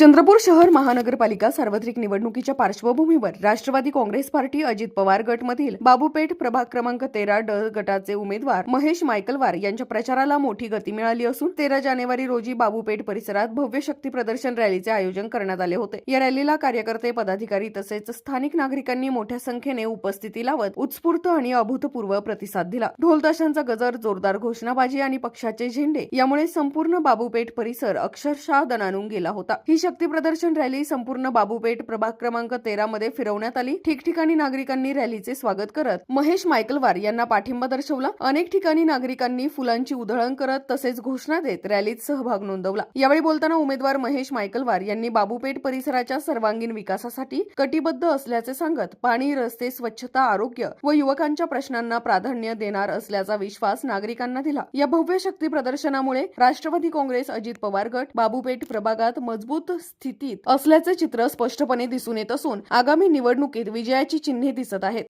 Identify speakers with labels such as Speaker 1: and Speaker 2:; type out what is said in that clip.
Speaker 1: चंद्रपूर शहर महानगरपालिका सार्वत्रिक निवडणुकीच्या पार्श्वभूमीवर राष्ट्रवादी काँग्रेस पार्टी अजित पवार गटमधील बाबूपेठ प्रभाग क्रमांक तेरा ड गटाचे उमेदवार महेश मायकलवार यांच्या प्रचाराला मोठी गती मिळाली असून तेरा जानेवारी रोजी बाबूपेठ परिसरात भव्य शक्ती प्रदर्शन रॅलीचे आयोजन करण्यात आले होते. या रॅलीला कार्यकर्ते पदाधिकारी तसेच स्थानिक नागरिकांनी मोठ्या संख्येने उपस्थिती लावत उत्स्फूर्त आणि अभूतपूर्व प्रतिसाद दिला. ढोलताशांचा गजर जोरदार घोषणाबाजी आणि पक्षाचे झेंडे यामुळे संपूर्ण बाबूपेठ परिसर अक्षरशः दणानून गेला होता. ही शक्ती प्रदर्शन रॅली संपूर्ण बाबूपेठ प्रभाग क्रमांक तेरा मध्ये फिरवण्यात आली. ठिकठिकाणी नागरिकांनी रॅलीचे स्वागत करत महेश मायकलवार यांना पाठिंबा दर्शवला. अनेक ठिकाणी नागरिकांनी फुलांची उधळण करत तसेच घोषणा देत रॅलीत सहभाग नोंदवला. यावेळी बोलताना उमेदवार महेश मायकलवार यांनी बाबूपेठ परिसराच्या सर्वांगीण विकासासाठी कटिबद्ध असल्याचे सांगत पाणी रस्ते स्वच्छता आरोग्य व युवकांच्या प्रश्नांना प्राधान्य देणार असल्याचा विश्वास नागरिकांना दिला. या भव्य शक्ती प्रदर्शनामुळे राष्ट्रवादी काँग्रेस अजित पवार गट बाबूपेठ प्रभागात मजबूत स्थितीत असल्याचे चित्र स्पष्टपणे दिसून येत असून आगामी निवडणुकीत विजयाची चिन्हे दिसत आहेत.